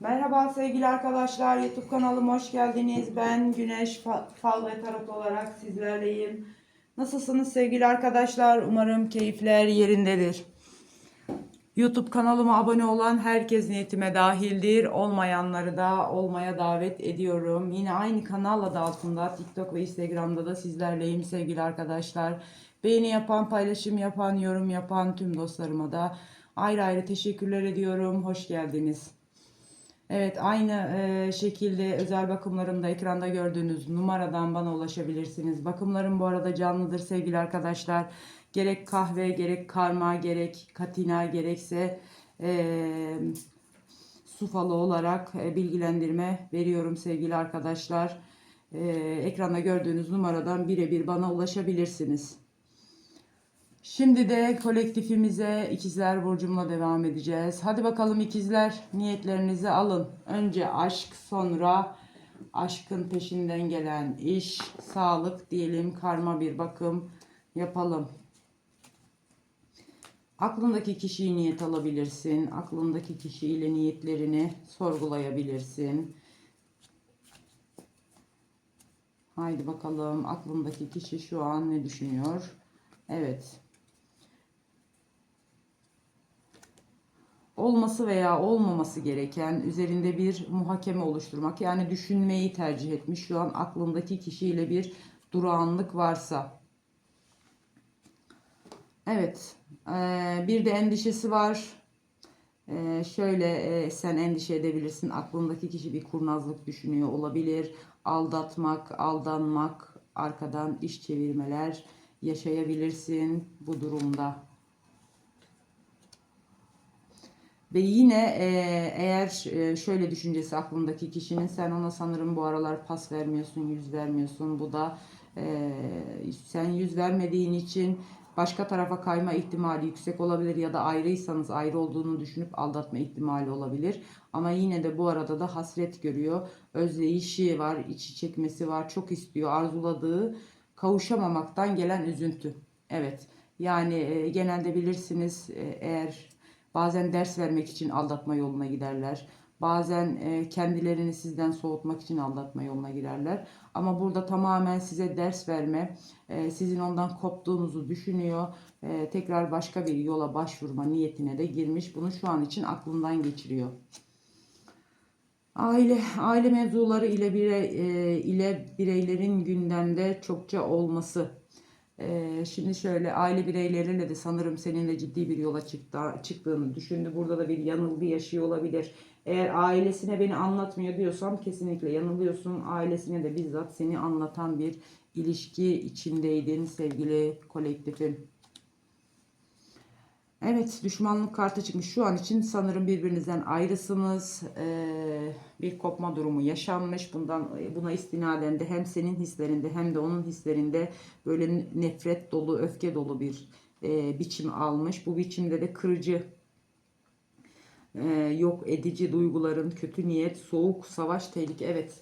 Merhaba sevgili arkadaşlar. YouTube kanalıma hoş geldiniz. Ben Güneş Fa- Fal ve Tarot olarak sizlerleyim. Nasılsınız sevgili arkadaşlar? Umarım keyifler yerindedir. YouTube kanalıma abone olan herkes niyetime dahildir. Olmayanları da olmaya davet ediyorum. Yine aynı kanal adı altında TikTok ve Instagram'da da sizlerleyim sevgili arkadaşlar. Beğeni yapan, paylaşım yapan, yorum yapan tüm dostlarıma da ayrı ayrı teşekkürler ediyorum. Hoş geldiniz. Evet aynı e, şekilde özel bakımlarımda ekranda gördüğünüz numaradan bana ulaşabilirsiniz. Bakımlarım bu arada canlıdır sevgili arkadaşlar. Gerek kahve, gerek karma, gerek katina, gerekse e, su olarak e, bilgilendirme veriyorum sevgili arkadaşlar. E, ekranda gördüğünüz numaradan birebir bana ulaşabilirsiniz. Şimdi de kolektifimize ikizler burcumla devam edeceğiz. Hadi bakalım ikizler niyetlerinizi alın. Önce aşk sonra aşkın peşinden gelen iş, sağlık diyelim karma bir bakım yapalım. Aklındaki kişiyi niyet alabilirsin. Aklındaki kişiyle niyetlerini sorgulayabilirsin. Haydi bakalım aklındaki kişi şu an ne düşünüyor? Evet. Olması veya olmaması gereken üzerinde bir muhakeme oluşturmak yani düşünmeyi tercih etmiş şu an aklındaki kişiyle bir durağanlık varsa. Evet eee, bir de endişesi var. Eee, şöyle eee, sen endişe edebilirsin aklındaki kişi bir kurnazlık düşünüyor olabilir. Aldatmak aldanmak arkadan iş çevirmeler yaşayabilirsin bu durumda Ve yine e, eğer e, şöyle düşüncesi aklındaki kişinin sen ona sanırım bu aralar pas vermiyorsun, yüz vermiyorsun. Bu da e, sen yüz vermediğin için başka tarafa kayma ihtimali yüksek olabilir ya da ayrıysanız ayrı olduğunu düşünüp aldatma ihtimali olabilir. Ama yine de bu arada da hasret görüyor. Özleyişi var, içi çekmesi var, çok istiyor, arzuladığı kavuşamamaktan gelen üzüntü. Evet. Yani genelde bilirsiniz eğer Bazen ders vermek için aldatma yoluna giderler. Bazen e, kendilerini sizden soğutmak için aldatma yoluna girerler. Ama burada tamamen size ders verme, e, sizin ondan koptuğunuzu düşünüyor. E, tekrar başka bir yola başvurma niyetine de girmiş. Bunu şu an için aklından geçiriyor. Aile aile mevzuları ile birey, e, ile bireylerin gündemde çokça olması ee, şimdi şöyle aile bireyleriyle de sanırım seninle ciddi bir yola çıktı, çıktığını düşündü. Burada da bir yanılgı yaşıyor olabilir. Eğer ailesine beni anlatmıyor diyorsam kesinlikle yanılıyorsun. Ailesine de bizzat seni anlatan bir ilişki içindeydin sevgili kolektifim. Evet düşmanlık kartı çıkmış. Şu an için sanırım birbirinizden ayrısınız. Ee, bir kopma durumu yaşanmış. Bundan buna istinaden de hem senin hislerinde hem de onun hislerinde böyle nefret dolu, öfke dolu bir e, biçim almış. Bu biçimde de kırıcı e, yok edici duyguların, kötü niyet, soğuk, savaş, tehlike. Evet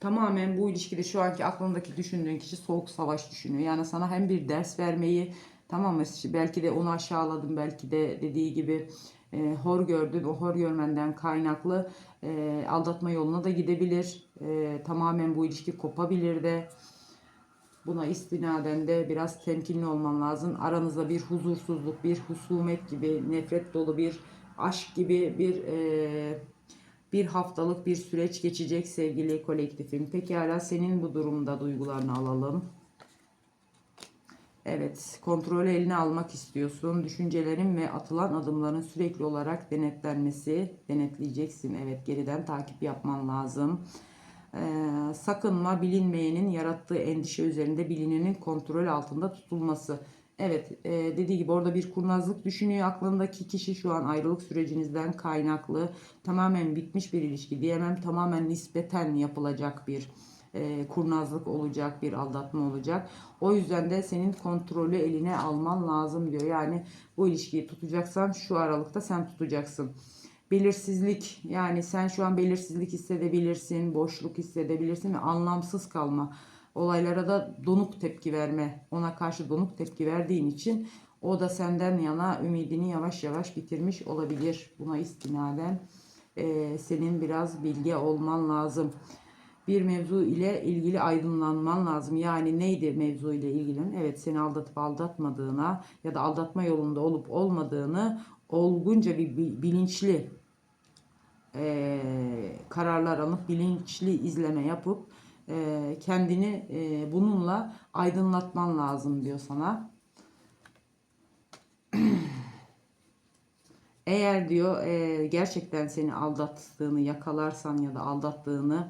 tamamen bu ilişkide şu anki aklındaki düşündüğün kişi soğuk savaş düşünüyor. Yani sana hem bir ders vermeyi Tamam mı? Belki de onu aşağıladım. Belki de dediği gibi e, hor gördün. O hor görmenden kaynaklı e, aldatma yoluna da gidebilir. E, tamamen bu ilişki kopabilir de. Buna istinaden de biraz temkinli olman lazım. Aranızda bir huzursuzluk, bir husumet gibi, nefret dolu bir aşk gibi bir e, bir haftalık bir süreç geçecek sevgili kolektifim. Pekala senin bu durumda duygularını alalım. Evet, kontrolü eline almak istiyorsun. Düşüncelerin ve atılan adımların sürekli olarak denetlenmesi, denetleyeceksin. Evet, geriden takip yapman lazım. Ee, sakınma, bilinmeyenin yarattığı endişe üzerinde bilinenin kontrol altında tutulması. Evet, e, dediği gibi orada bir kurnazlık düşünüyor. Aklındaki kişi şu an ayrılık sürecinizden kaynaklı. Tamamen bitmiş bir ilişki diyemem. Tamamen nispeten yapılacak bir e, kurnazlık olacak, bir aldatma olacak. O yüzden de senin kontrolü eline alman lazım diyor. Yani bu ilişkiyi tutacaksan şu aralıkta sen tutacaksın. Belirsizlik yani sen şu an belirsizlik hissedebilirsin, boşluk hissedebilirsin ve anlamsız kalma. Olaylara da donuk tepki verme, ona karşı donuk tepki verdiğin için o da senden yana ümidini yavaş yavaş bitirmiş olabilir. Buna istinaden e, senin biraz bilgi olman lazım. Bir mevzu ile ilgili aydınlanman lazım. Yani neydi mevzu ile ilgili? Evet seni aldatıp aldatmadığına ya da aldatma yolunda olup olmadığını olgunca bir bi- bilinçli e, kararlar alıp bilinçli izleme yapıp e, kendini e, bununla aydınlatman lazım diyor sana. Eğer diyor e, gerçekten seni aldattığını yakalarsan ya da aldattığını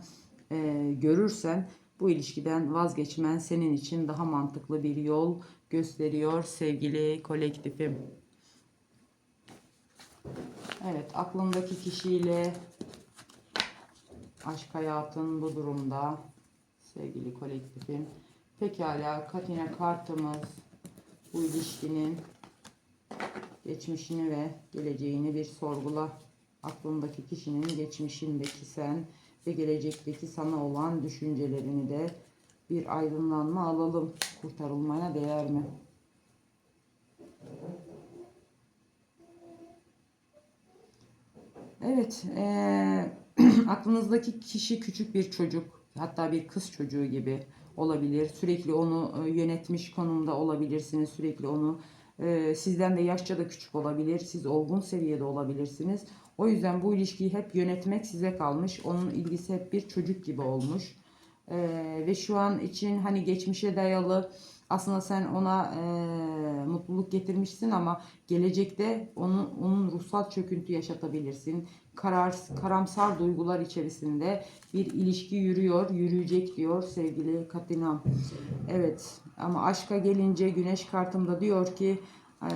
e, görürsen bu ilişkiden vazgeçmen senin için daha mantıklı bir yol gösteriyor sevgili kolektifim. Evet aklındaki kişiyle aşk hayatın bu durumda sevgili kolektifim. Pekala Katina kartımız bu ilişkinin geçmişini ve geleceğini bir sorgula. Aklındaki kişinin geçmişindeki sen ve gelecekteki sana olan düşüncelerini de bir aydınlanma alalım. Kurtarılmaya değer mi? Evet, eee, aklınızdaki kişi küçük bir çocuk, hatta bir kız çocuğu gibi olabilir. Sürekli onu e, yönetmiş konumda olabilirsiniz. Sürekli onu e, sizden de yaşça da küçük olabilir. Siz olgun seviyede olabilirsiniz. O yüzden bu ilişkiyi hep yönetmek size kalmış. Onun ilgisi hep bir çocuk gibi olmuş. E, ve şu an için hani geçmişe dayalı aslında sen ona e, mutluluk getirmişsin ama gelecekte onun, onun ruhsal çöküntü yaşatabilirsin. Karar, karamsar duygular içerisinde bir ilişki yürüyor, yürüyecek diyor sevgili Katinam. Evet ama aşka gelince güneş kartımda diyor ki e,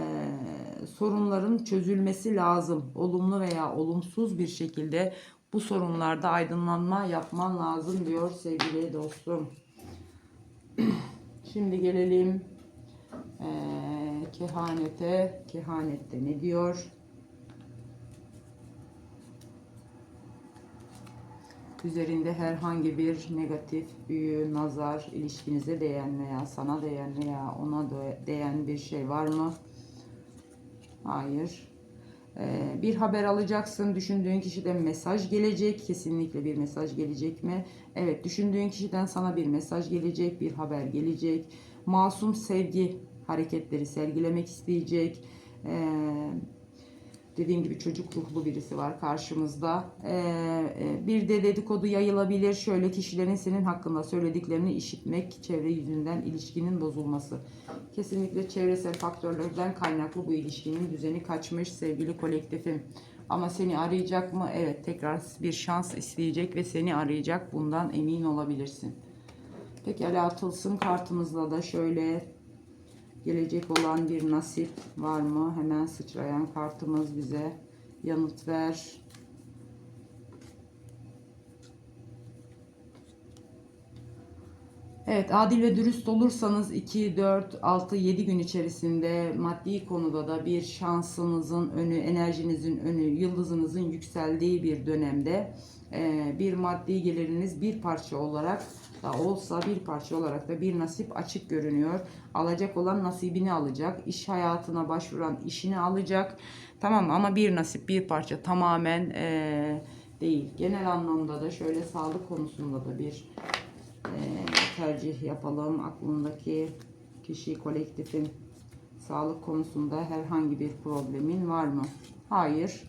sorunların çözülmesi lazım. Olumlu veya olumsuz bir şekilde bu sorunlarda aydınlanma yapman lazım diyor sevgili dostum. Şimdi gelelim eee, kehanete. Kehanette ne diyor? Üzerinde herhangi bir negatif büyü, nazar, ilişkinize değen veya sana değen veya ona değen bir şey var mı? Hayır. Ee, bir haber alacaksın. Düşündüğün kişiden mesaj gelecek. Kesinlikle bir mesaj gelecek mi? Evet. Düşündüğün kişiden sana bir mesaj gelecek. Bir haber gelecek. Masum sevgi hareketleri sergilemek isteyecek. Ee, dediğim gibi çocuk ruhlu birisi var karşımızda. Ee, e, bir de dedikodu yayılabilir. Şöyle kişilerin senin hakkında söylediklerini işitmek, çevre yüzünden ilişkinin bozulması. Kesinlikle çevresel faktörlerden kaynaklı bu ilişkinin düzeni kaçmış sevgili kolektifim. Ama seni arayacak mı? Evet tekrar bir şans isteyecek ve seni arayacak. Bundan emin olabilirsin. Pekala atılsın kartımızla da şöyle gelecek olan bir nasip var mı? Hemen sıçrayan kartımız bize yanıt ver. Evet, adil ve dürüst olursanız 2, 4, 6, 7 gün içerisinde maddi konuda da bir şansınızın önü, enerjinizin önü, yıldızınızın yükseldiği bir dönemde e, bir maddi geliriniz bir parça olarak da olsa bir parça olarak da bir nasip açık görünüyor. Alacak olan nasibini alacak. İş hayatına başvuran işini alacak. Tamam ama bir nasip bir parça tamamen e, değil. Genel anlamda da şöyle sağlık konusunda da bir e, tercih yapalım. Aklındaki kişi kolektifin sağlık konusunda herhangi bir problemin var mı? Hayır.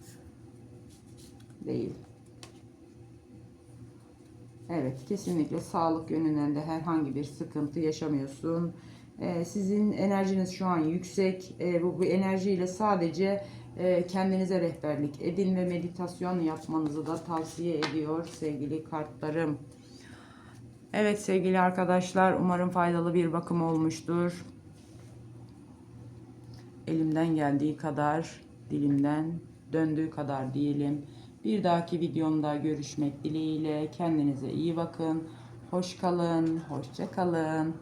Değil. Evet, kesinlikle sağlık yönünden de herhangi bir sıkıntı yaşamıyorsun. Ee, sizin enerjiniz şu an yüksek. Ee, bu, bu enerjiyle sadece e, kendinize rehberlik edin ve meditasyon yapmanızı da tavsiye ediyor sevgili kartlarım. Evet sevgili arkadaşlar, umarım faydalı bir bakım olmuştur. Elimden geldiği kadar, dilimden döndüğü kadar diyelim. Bir dahaki videomda görüşmek dileğiyle. Kendinize iyi bakın. Hoş kalın, hoşça kalın.